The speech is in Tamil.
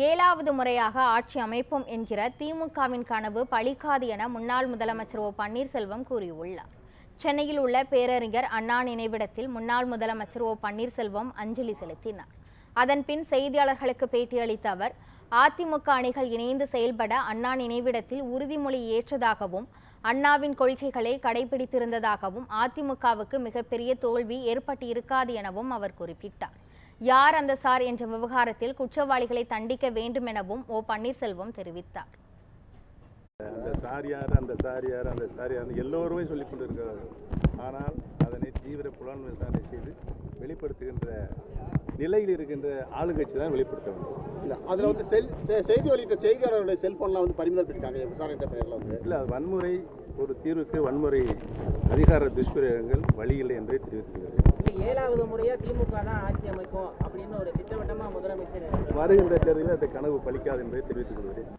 ஏழாவது முறையாக ஆட்சி அமைப்போம் என்கிற திமுகவின் கனவு பலிக்காது என முன்னாள் முதலமைச்சர் ஓ பன்னீர்செல்வம் கூறியுள்ளார். சென்னையில் உள்ள பேரறிஞர் அண்ணா நினைவிடத்தில் முன்னாள் முதலமைச்சர் ஓ பன்னீர்செல்வம் அஞ்சலி செலுத்தினார். அதன்பின் செய்தியாளர்களுக்கு பேட்டியளித்த அவர் அதிமுக அணிகள் இணைந்து செயல்பட அண்ணா நினைவிடத்தில் உறுதிமொழி ஏற்றதாகவும் அண்ணாவின் கொள்கைகளை கடைபிடித்திருந்ததாகவும் அதிமுகவுக்கு மிகப்பெரிய தோல்வி ஏற்பட்டிருக்காது எனவும் அவர் குறிப்பிட்டார். யார் அந்த சார் என்ற விவகாரத்தில் குற்றவாளிகளை தண்டிக்க வேண்டும் எனவும் ஓ பன்னீர்செல்வம் தெரிவித்தார். அந்த சாரியார் அந்த சாரியார் அந்த சாரியார் எல்லோருமே சொல்லிக் கொண்டிருக்கிறார்கள். ஆனால் அதனை தீவிர புலன் விசாரணை செய்து வெளிப்படுத்துகின்ற நிலையில் இருக்கின்ற ஆளுங்கட்சி தான் வெளிப்படுத்த வேண்டும். இல்ல அதுல வந்து செல் செ- செய்தி வெளியிட்ட செய்தியாளருடைய செல்போன்லாம் வந்து பறிமுதல் பண்ணிட்டாங்க விசாரணை பெயர்ல வந்து. இல்லை அது வன்முறை ஒரு தீர்வுக்கு வன்முறை அதிகார துஷ்பிரயோகங்கள் வழி இல்லை என்றே தெரிவித்துள்ளது இது முறையா திமுக தான் ஆட்சி அமைக்கும் அப்படின்னு ஒரு திட்டவட்டமா முதலமைச்சர் வருகின்ற தேர்தலில் அந்த கனவு பலிக்காது என்பதை தெரிவித்துக் கொள்கிறேன்.